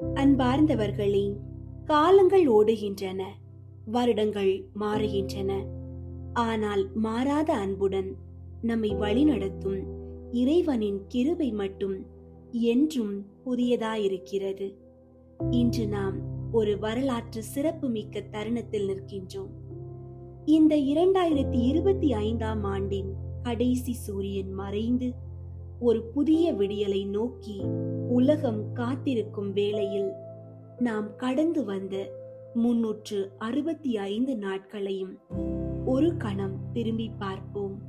அன்பார்ந்தவர்களே காலங்கள் ஓடுகின்றன வருடங்கள் மாறுகின்றன. ஆனால் மாறாத அன்புடன் நம்மை வழிநடத்தும் இறைவனின் கிருபை மட்டும் என்றும் புதியதாயிருக்கிறது. இன்று நாம் ஒரு வரலாற்று சிறப்புமிக்க தருணத்தில் நிற்கின்றோம். இந்த இரண்டாயிரத்தி இருபத்தி ஐந்தாம் ஆண்டின் கடைசி சூரியன் மறைந்து ஒரு புதிய விடியலை நோக்கி உலகம் காத்திருக்கும் வேளையில் நாம் கடந்து வந்த முன்னூற்று அறுபத்தி ஐந்து நாட்களையும் ஒரு கணம் திரும்பி பார்ப்போம்.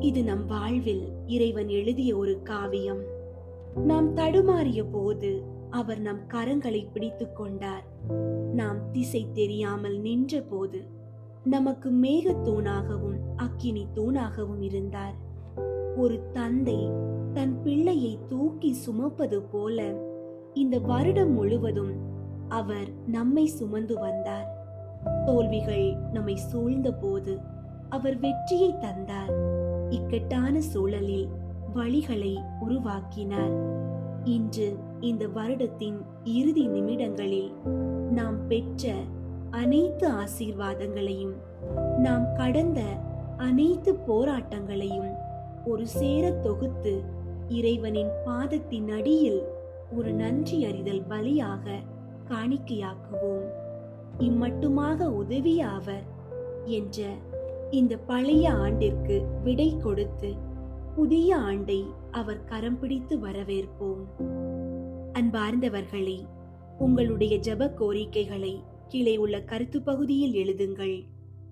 இது நம் வாழ்வில் இறைவன் எழுதிய ஒரு காவியம். நாம் தடுமாறிய போது அவர் நம் கரங்களை பிடித்துக் கொண்டார். நாம் திசை தெரியாமல் நின்ற போது நமக்கு மேகத்தூணாகவும் அக்கினி தூணாகவும் இருந்தார். ஒரு தந்தை தன் பிள்ளையை தூக்கி சுமப்பது போல இந்த வருடம் முழுவதும் அவர் நம்மை சுமந்து வந்தார். தோல்விகள் நம்மை சூழ்ந்த போது அவர் வெற்றியை தந்தார். இக்கட்டான சூழலில் வழிகளை உருவாக்கினார். இன்று இந்த வருடத்தின் இறுதி நிமிடங்களில் நாம் பெற்ற அனைத்து ஆசீர்வாதங்களையும் நாம் கடந்த அனைத்து போராட்டங்களையும் ஒரு சேர தொகுத்து இறைவனின் பாதத்தின் அடியில் ஒரு நன்றி அறிதல் பலியாக காணிக்கையாக்குவோம். இம்மட்டுமாக உதவிய அவர் என்ற இந்த பழைய ஆண்டிற்கு விடை கொடுத்து புதிய ஆண்டை அவர் கரம் பிடித்து வரவேற்போம். அன்பார்ந்தவர்களே உங்களுடைய ஜப கோரிக்கைகளை கீழே உள்ள கருத்து பகுதியில் எழுதுங்கள்.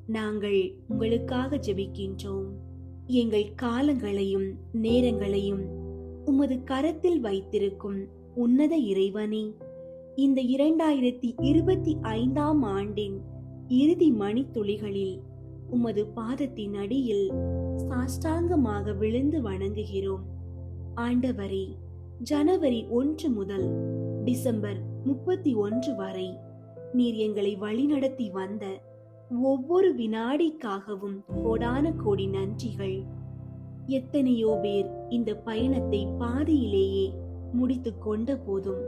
நாங்கள் உங்களுக்காக ஜெபிக்கின்றோம். எங்கள் காலங்களையும் நேரங்களையும் உமது கரத்தில் வைத்திருக்கும் உன்னத இறைவனே இந்த இரண்டாயிரத்தி இருபத்தி ஐந்தாம் ஆண்டின் இறுதி மணித்துளிகளில் உமது பாதத்தின் அடியில் சாஷ்டாங்கமாக விழுந்து வணங்குகிறோம். ஆண்டவரே ஜனவரி ஒன்று முதல் டிசம்பர் முப்பத்தி ஒன்று வரை நீர் எங்களை வழிநடத்தி வந்த ஒவ்வொரு வினாடிக்காகவும் கோடான கோடி நன்றிகள். எத்தனையோ பேர் இந்த பயணத்தை பாதியிலேயே முடித்து கொண்ட போதும்.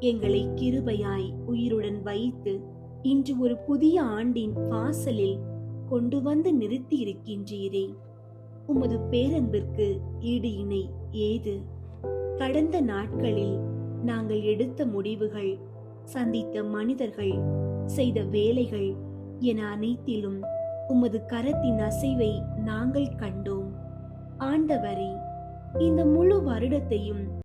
எங்களை கிருபையாய் உயிருடன் வைத்து இன்று ஒரு புதிய ஆண்டின் வாசலில் கொண்டு வந்து நிறுத்தி இருக்கின்றீரே உமது பேரன்பிற்கு ஈடு இணை ஏது? கடந்த நாட்களில் நாங்கள் எடுத்த முடிவுகள் சந்தித்த மனிதர்கள் செய்த வேலைகள் என அனைத்திலும் உமது கரத்தின் அசைவை நாங்கள் கண்டோம். ஆண்டவரே இந்த முழு வருடத்தையும்